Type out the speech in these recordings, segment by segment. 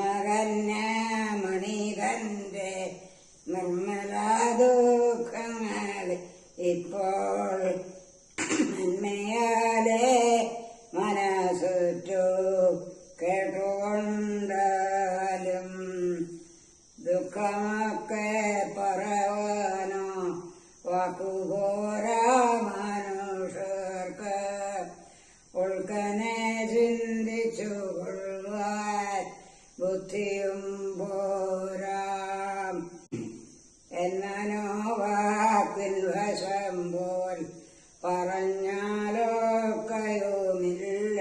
നിർമ്മകന്യ മണികന്റെ ഇപ്പോൾ നന്മയാലെ മനസ്സുറ്റു കേട്ടുകൊണ്ടാലും ദുഃഖമൊക്കെ പറവാനോ വാക്കുപോരാ മനുഷ്യർക്ക് ഉൾക്കനെ ചിന്തിച്ചു ബുദ്ധിയും പോരാം എന്നോ വാക്കിൻ വശം പോൽ പറഞ്ഞാലോ കയോമില്ല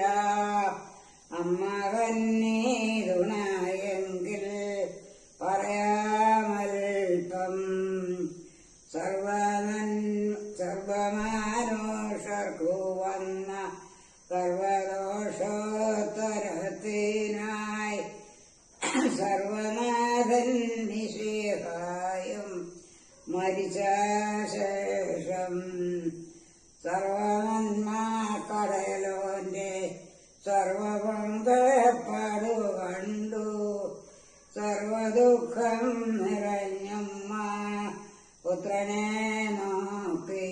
അമ്മ കന്നീതുണയെങ്കിൽ പറയാമൽപ്പം സർവനൻ സർവനാഥൻ മരിച്ചശേഷം മരിച്ച ശേഷം സർവനന്മാ കണ്ടു സർവദുഃഖം നിറഞ്ഞമ്മ പുത്രനെ നോക്കി.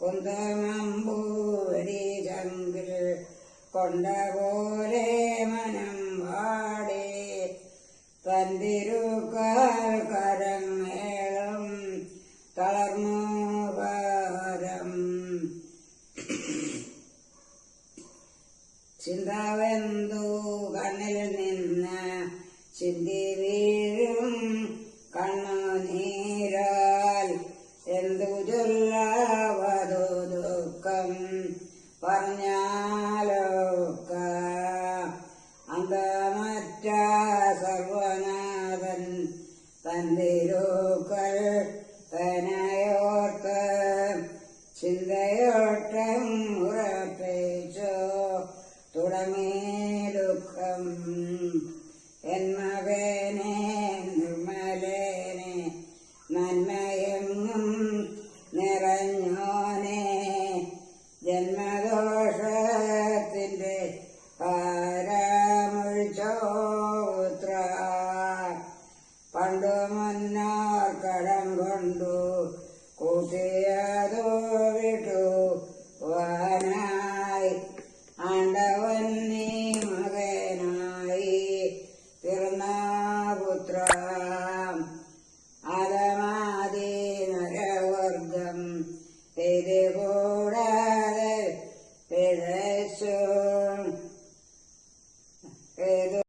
കുന്തമമ്പൂരി ചങ്കിൽ കൊണ്ട പോലെ മനം ചിന്താവെന്തു കണ്ണിൽ നിന്ന് ചിന്തി വീഴും കണ്ണുനീരാൽ എന്തു ചൊല്ലാവതു ദുഃഖം പറഞ്ഞാലോക്ക. അന്തമറ്റ സർവനാഥൻ തന്തിരുക്കൾ തനയോർത്ത് ചിന്തയോട്ടം Uh,